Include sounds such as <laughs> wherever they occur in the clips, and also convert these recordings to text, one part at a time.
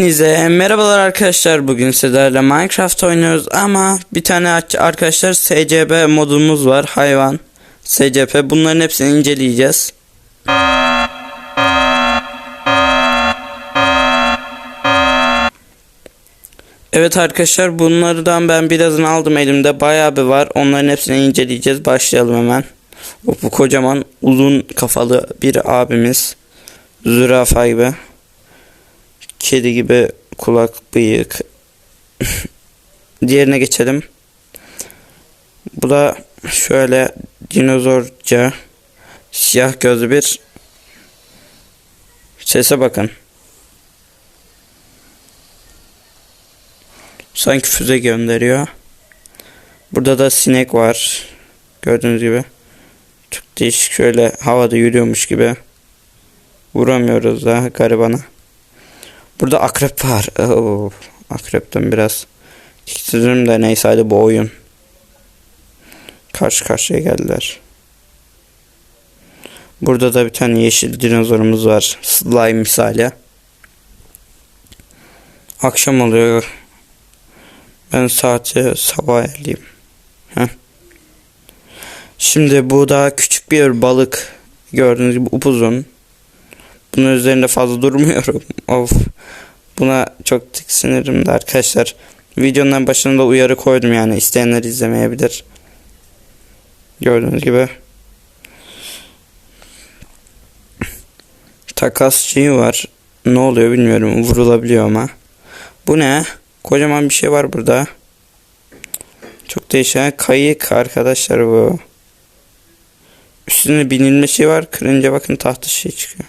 Hepinize merhabalar arkadaşlar bugün sizlerle Minecraft oynuyoruz ama bir tane arkadaşlar SCP modumuz var hayvan SCP bunların hepsini inceleyeceğiz. Evet arkadaşlar bunlardan ben birazını aldım elimde bayağı bir var onların hepsini inceleyeceğiz başlayalım hemen. Bu kocaman uzun kafalı bir abimiz zürafa gibi. Kedi gibi kulak, bıyık. Diğerine geçelim. Bu da şöyle dinozorca siyah gözlü bir sese bakın. Sanki füze gönderiyor. Burada da sinek var. Gördüğünüz gibi. Çok değişik şöyle havada yürüyormuş gibi. Vuramıyoruz da garibana. Burada akrep var. Oo, akrepten biraz tiksinirim de neyse hadi bu oyun. Karşı karşıya geldiler. Burada da bir tane yeşil dinozorumuz var. Slime misali. Akşam oluyor. Ben saati sabah ayarlayayım. Şimdi bu da küçük bir balık. Gördüğünüz gibi upuzun. Bunun üzerinde fazla durmuyorum. <laughs> Of. Buna çok tiksinirim de arkadaşlar. Videonun başında uyarı koydum yani. isteyenler izlemeyebilir. Gördüğünüz gibi. Takas var. Ne oluyor bilmiyorum. Vurulabiliyor ama. Bu ne? Kocaman bir şey var burada. Çok değişik. Kayık arkadaşlar bu. Üstüne binilme şey var. Kırınca bakın tahta şey çıkıyor.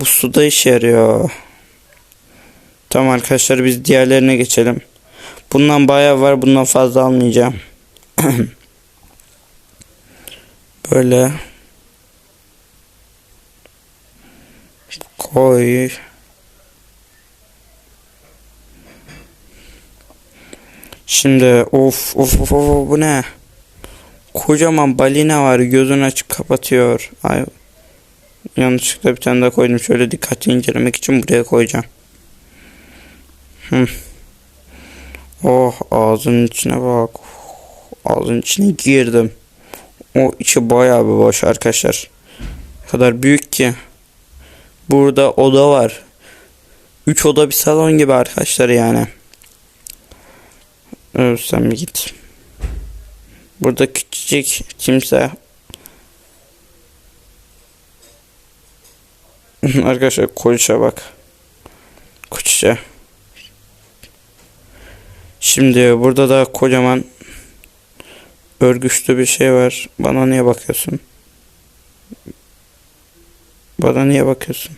Bu suda işe yarıyor. Tamam arkadaşlar biz diğerlerine geçelim. Bundan bayağı var. Bundan fazla almayacağım. <clears throat> Böyle koy. Şimdi of of of of bu ne? Kocaman balina var. Gözünü açıp kapatıyor. Ay Yanlışlıkla bir tane daha koydum. Şöyle dikkatli incelemek için buraya koyacağım. Hı. Oh ağzının içine bak. Ağzının içine girdim. O içi bayağı bir boş arkadaşlar. Ne kadar büyük ki. Burada oda var. 3 oda bir salon gibi arkadaşlar yani. Sen bir git. Burada küçücük kimse <laughs> Arkadaşlar koçça bak. Koçça. Şimdi burada da kocaman örgüçlü bir şey var. Bana niye bakıyorsun? Bana niye bakıyorsun?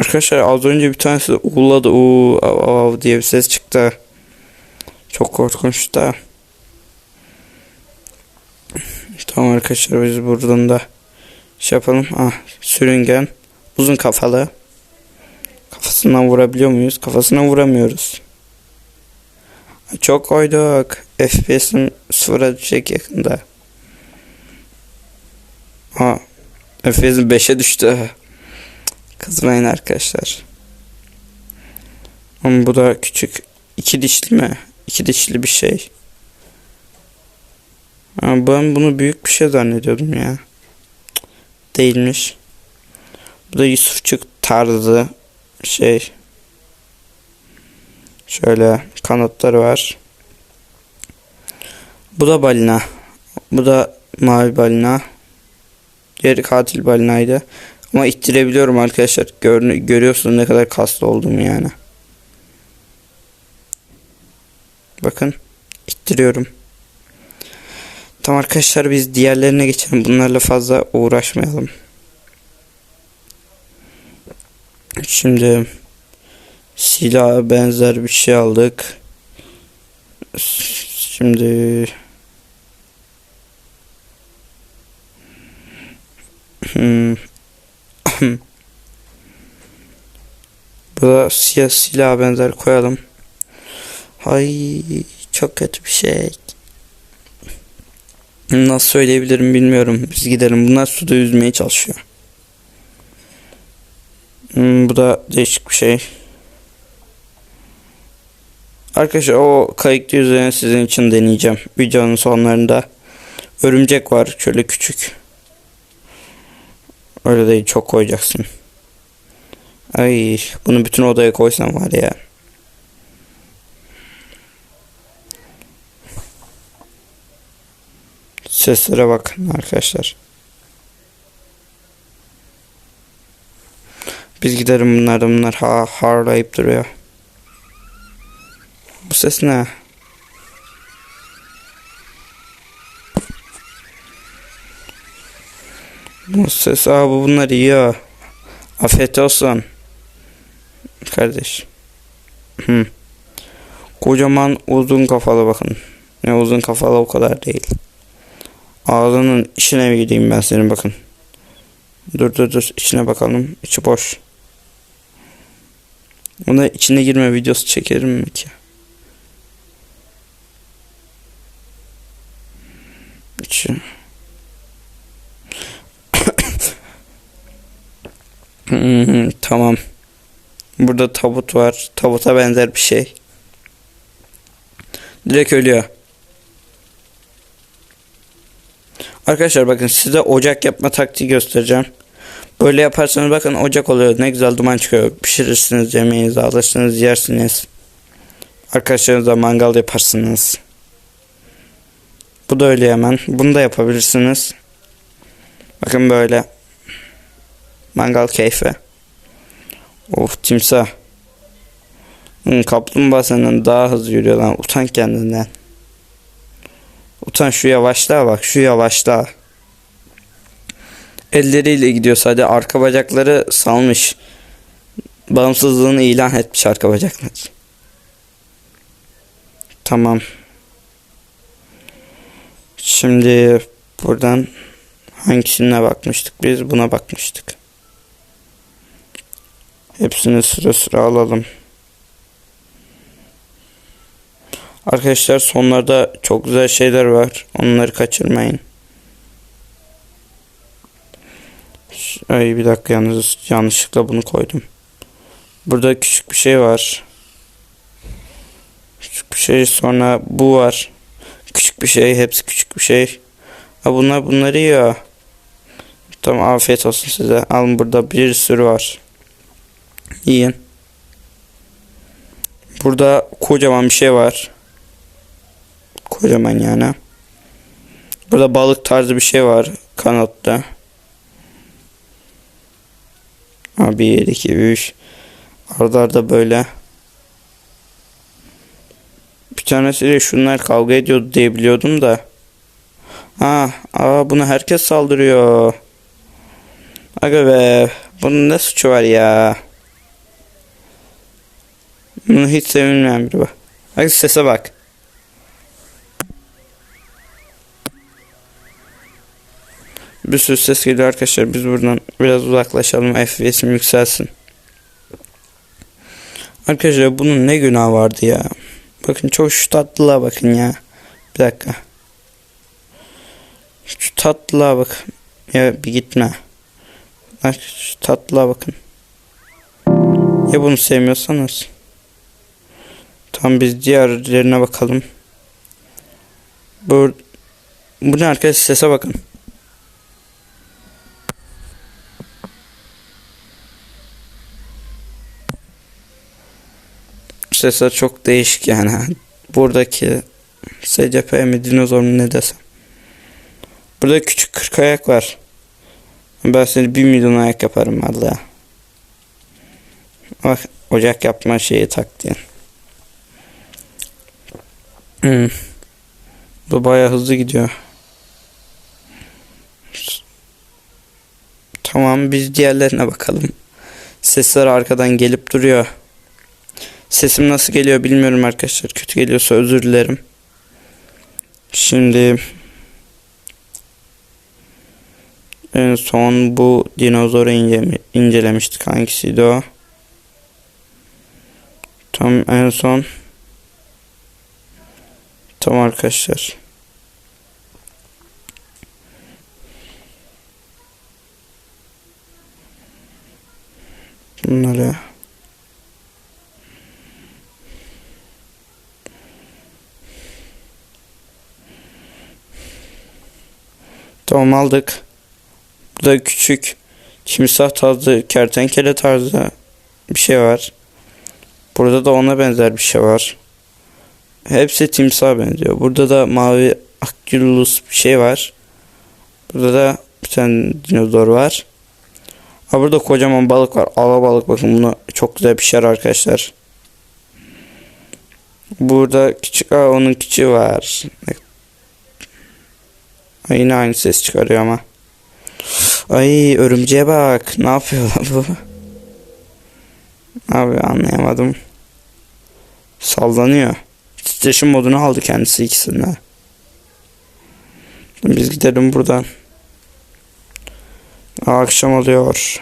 Arkadaşlar az önce bir tanesi uğuladı. Uuu av, av diye bir ses çıktı. Çok korkunç da. Tamam arkadaşlar biz buradan da şey yapalım. Ah, sürüngen. Uzun kafalı. Kafasından vurabiliyor muyuz? Kafasına vuramıyoruz. Çok koyduk. FPS'im sıfıra düşecek yakında. Ha, FPS'im 5'e düştü. Kızmayın arkadaşlar. Ama bu da küçük. iki dişli mi? İki dişli bir şey. Ha, ben bunu büyük bir şey zannediyordum ya değilmiş. Bu da Yusufçuk tarzı şey. Şöyle kanatları var. Bu da balina. Bu da mavi balina. Diğeri katil balinaydı. Ama ittirebiliyorum arkadaşlar. Gör, görüyorsunuz ne kadar kaslı oldum yani. Bakın. ittiriyorum. Tamam arkadaşlar biz diğerlerine geçelim. Bunlarla fazla uğraşmayalım. Şimdi silah benzer bir şey aldık. Şimdi hmm. <clears throat> Bu da siyah silah benzer koyalım. Hay çok kötü bir şey. Nasıl söyleyebilirim bilmiyorum. Biz gidelim. Bunlar suda yüzmeye çalışıyor. Hmm, bu da değişik bir şey. Arkadaşlar o kayıklı üzerine sizin için deneyeceğim. Videonun sonlarında. Örümcek var şöyle küçük. Öyle değil çok koyacaksın. Ay bunu bütün odaya koysam var ya. Seslere bakın arkadaşlar. Biz giderim bunlardan bunlar ha harlayıp duruyor. Bu ses ne? Bu ses abi bunlar yiyor. Afiyet olsun. Kardeş. Kocaman uzun kafalı bakın. Ne uzun kafalı o kadar değil. Ağzının içine mi gideyim ben senin bakın. Dur dur dur içine bakalım. İçi boş. Buna içine girme videosu çekerim mi ki? İçi. <coughs> Hmm, tamam. Burada tabut var. Tabuta benzer bir şey. Direkt ölüyor. Arkadaşlar bakın size ocak yapma taktiği göstereceğim. Böyle yaparsanız bakın ocak oluyor. Ne güzel duman çıkıyor. Pişirirsiniz yemeğinizi alırsınız yersiniz. Arkadaşlarınızla mangal yaparsınız. Bu da öyle hemen. Bunu da yapabilirsiniz. Bakın böyle. Mangal keyfi. Of timsah. Hmm, kaplumbağa senden daha hızlı yürüyor lan. Utan kendinden. Utan şu yavaşla bak. Şu yavaşla. Elleriyle gidiyor sadece. Arka bacakları salmış. Bağımsızlığını ilan etmiş arka bacaklar. Tamam. Şimdi buradan hangisine bakmıştık? Biz buna bakmıştık. Hepsini sıra sıra alalım. Arkadaşlar sonlarda çok güzel şeyler var. Onları kaçırmayın. Ay bir dakika yalnız yanlışlıkla bunu koydum. Burada küçük bir şey var. Küçük bir şey sonra bu var. Küçük bir şey hepsi küçük bir şey. Ha bunlar bunları yiyor. Tamam afiyet olsun size. Alın burada bir sürü var. Yiyin. Burada kocaman bir şey var. Kocaman yani. Burada balık tarzı bir şey var kanatlı. Ha, 1, 2, 3. Arda arda böyle. Bir tanesiyle şunlar kavga ediyordu diye biliyordum da. Ha, aa buna herkes saldırıyor. Aga be, bunun ne suçu var ya? Bunu hiç sevinmeyen biri bak. Bak sese bak. Bir sürü ses geliyor arkadaşlar. Biz buradan biraz uzaklaşalım. FPS'im yükselsin. Arkadaşlar bunun ne günah vardı ya. Bakın çok şu tatlılığa bakın ya. Bir dakika. Şu tatlılığa bak. Ya bir gitme. Şu tatlılığa bakın. Ya bunu sevmiyorsanız. Tam biz diğerlerine bakalım. Bu, bu ne arkadaşlar sese bakın. Sesler çok değişik yani. Buradaki SCP mi dinozor mu ne desem. Burada küçük kırk ayak var. Ben seni bir milyon ayak yaparım valla. Bak ocak yapma şeyi taktiğin. Hmm. Bu baya hızlı gidiyor. Tamam biz diğerlerine bakalım. Sesler arkadan gelip duruyor. Sesim nasıl geliyor bilmiyorum arkadaşlar. Kötü geliyorsa özür dilerim. Şimdi en son bu dinozoru ince, incelemiştik. Hangisiydi o? Tam en son Tamam arkadaşlar. Bunları. Tamam aldık. Burada küçük timsah tarzı, kertenkele tarzı bir şey var. Burada da ona benzer bir şey var. Hepsi timsaha benziyor. Burada da mavi akülus bir şey var. Burada da bir tane dinozor var. Ha burada kocaman balık var. Ava balık bakın bunu çok güzel pişer arkadaşlar. Burada küçük aa, onun küçüğü var. Ay, yine aynı ses çıkarıyor ama. Ay örümceğe bak. Ne yapıyor lan bu? Abi anlayamadım. Sallanıyor. Titreşim modunu aldı kendisi ikisinde. Biz gidelim buradan. Akşam oluyor.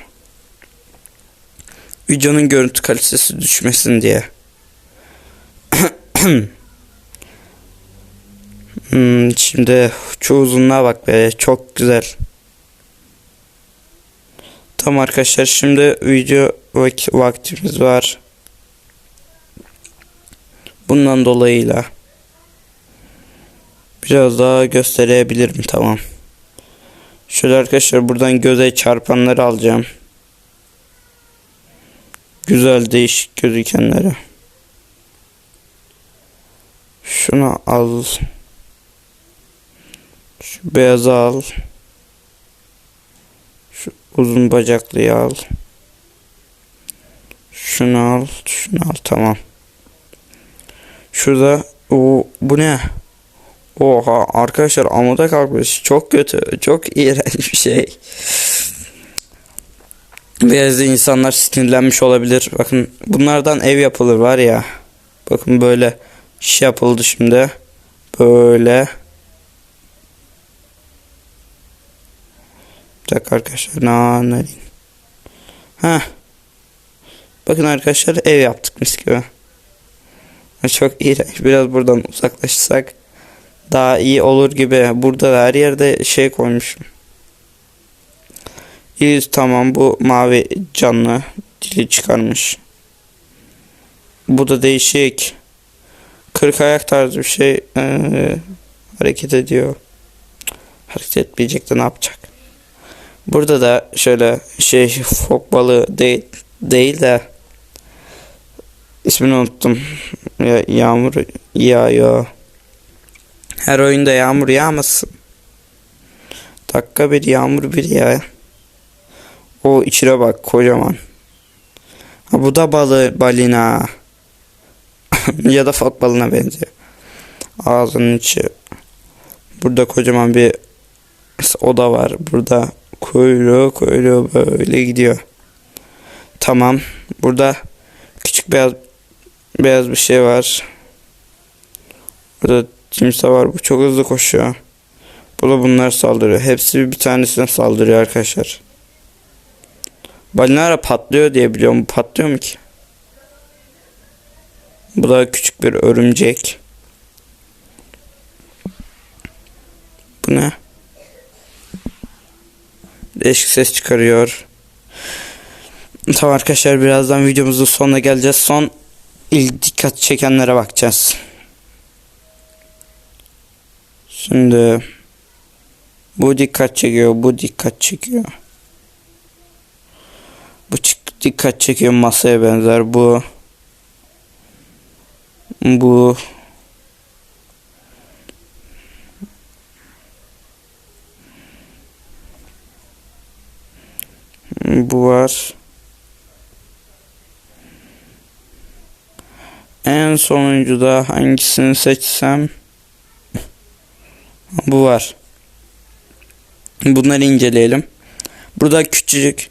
Videonun görüntü kalitesi düşmesin diye. <clears throat> hmm, şimdi şu uzunluğa bak be çok güzel. Tamam arkadaşlar şimdi video vak vaktimiz var. Bundan dolayıyla biraz daha gösterebilirim tamam. Şöyle arkadaşlar buradan göze çarpanları alacağım. Güzel değişik gözükenleri. Şunu al. Şu beyazı al. Şu uzun bacaklıyı al. Şunu al. Şunu al. Tamam. Şurada o bu ne? Oha arkadaşlar amuda kalkmış. Çok kötü. Çok iğrenç bir şey. Biraz insanlar sinirlenmiş olabilir. Bakın bunlardan ev yapılır var ya. Bakın böyle şey yapıldı şimdi. Böyle. Bir dakika arkadaşlar. Ne Ha. Bakın arkadaşlar ev yaptık mis gibi. Çok iğrenç. Biraz buradan uzaklaşsak daha iyi olur gibi. Burada da her yerde şey koymuşum. İyi tamam bu mavi canlı dili çıkarmış. Bu da değişik. Kırk ayak tarzı bir şey ee, hareket ediyor. Hareket etmeyecek de ne yapacak? Burada da şöyle şey fok balığı değil, değil de ismini unuttum. Ya, yağmur yağıyor. Her oyunda yağmur yağmasın. Dakika bir yağmur bir ya. O içine bak kocaman. Ha, bu da balı balina. <laughs> ya da fok balına benziyor. Ağzının içi. Burada kocaman bir oda var. Burada kuyruğu kuyruğu böyle gidiyor. Tamam. Burada küçük beyaz beyaz bir şey var. Burada timsah var. Bu çok hızlı koşuyor. Bu da bunlar saldırıyor. Hepsi bir tanesine saldırıyor arkadaşlar. Balinara patlıyor diye biliyorum. Patlıyor mu ki? Bu da küçük bir örümcek. Bu ne? Değişik ses çıkarıyor. Tamam arkadaşlar birazdan videomuzun sonuna geleceğiz. Son ilk dikkat çekenlere bakacağız. Şimdi bu dikkat çekiyor, bu dikkat çekiyor. Bu dikkat çekiyor masaya benzer. Bu bu bu var. En sonuncu da hangisini seçsem <laughs> bu var. Bunları inceleyelim. Burada küçücük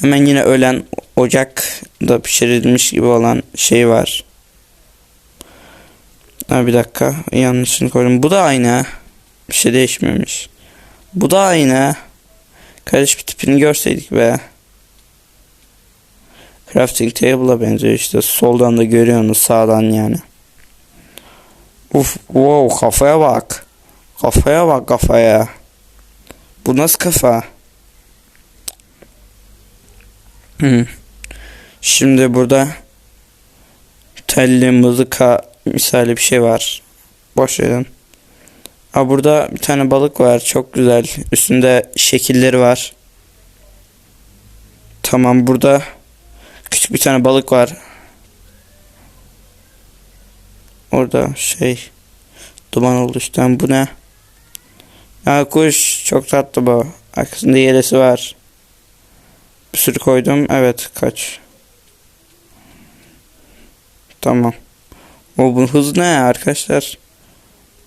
hemen yine ölen ocakta pişirilmiş gibi olan şey var. Ha bir dakika yanlışını koydum. Bu da aynı. Bir şey değişmemiş. Bu da aynı. Karış bir tipini görseydik be. Crafting table'a benziyor işte. Soldan da görüyorsunuz sağdan yani. Uf, wow kafaya bak. Kafaya bak kafaya. Bu nasıl kafa? Hmm. Şimdi burada telli mızıka misali bir şey var. Boş verin. Aa, burada bir tane balık var. Çok güzel. Üstünde şekilleri var. Tamam burada küçük bir tane balık var. Orada şey duman oluştan bu ne? Ya kuş çok tatlı bu. Arkasında yelesi var. Bir sürü koydum. Evet kaç. Tamam. O bu hız ne arkadaşlar?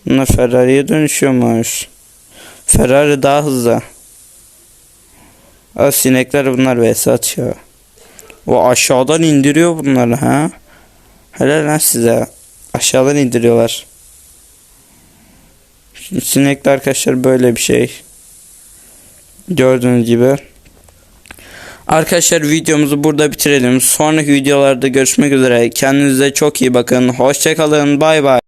Bunlar Ferrari'ye dönüşüyormuş. Ferrari daha hızlı. Aa, sinekler bunlar vs atıyor. O aşağıdan indiriyor bunları ha. Helal lan size. Aşağıdan indiriyorlar. Şimdi sinekler arkadaşlar böyle bir şey. Gördüğünüz gibi. Arkadaşlar videomuzu burada bitirelim. Sonraki videolarda görüşmek üzere. Kendinize çok iyi bakın. Hoşçakalın. Bay bay.